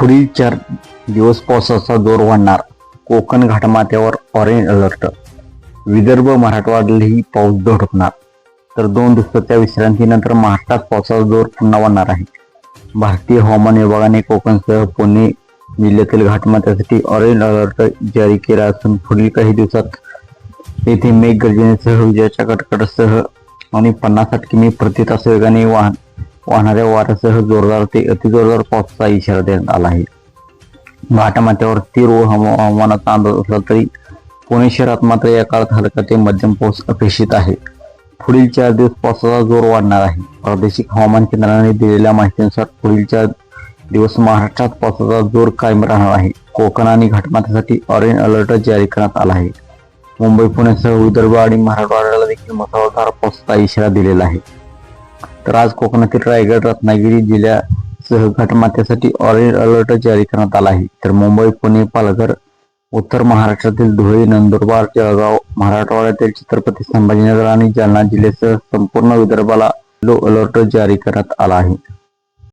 पुढील चार दिवस पावसाचा जोर वाढणार. कोकण घाटमाथ्यावर ऑरेंज अलर्ट विदर्भ मराठवाड्यालाही पाऊस धडकणार. तर दोन दिवसाच्या विश्रांतीनंतर महाराष्ट्रात पावसाचा जोर पुन्हा वाढणार आहे. भारतीय हवामान विभागाने कोकणसह पुणे जिल्ह्यातील घाटमाथ्यासाठी ऑरेंज अलर्ट जारी केला असून पुढील काही दिवसात येथे मेघगर्जनेसह विजेच्या कडकडासह आणि पन्नास साठ किमी प्रति तास वेगाने वाहन वाहणाऱ्या वाऱ्यासह जोरदार ते अतिजोरदार पावसाचा इशारा देण्यात आला आहे. घाटमाथ्यावर तीव्र हवा- हवामानाचा अंदाज असला तरी पुणे शहरात मात्र या काळात हलका ते मध्यम पाऊस अपेक्षित आहे. पुढील चार दिवस पावसाचा जोर वाढणार आहे. प्रादेशिक हवामान केंद्राने दिलेल्या माहितीनुसार पुढील चार दिवस महाराष्ट्रात पावसाचा जोर कायम राहणार आहे. कोकण आणि घाटमाथ्यासाठी ऑरेंज अलर्ट जारी करण्यात आला आहे. मुंबई पुण्यासह विदर्भ आणि मराठवाड्याला देखील मुसळधार पावसाचा इशारा दिलेला आहे. तर आज कोकणातील रायगड रत्नागिरी जिल्ह्यासह घटमात्यासाठी ऑरेंज अलर्ट जारी करण्यात आला आहे. तर मुंबई पुणे पालघर उत्तर महाराष्ट्रातील धुळे नंदुरबार जळगाव मराठवाड्यातील छत्रपती संभाजीनगर आणि जालना जिल्ह्यासह संपूर्ण विदर्भाला लो अलर्ट जारी करण्यात आला आहे.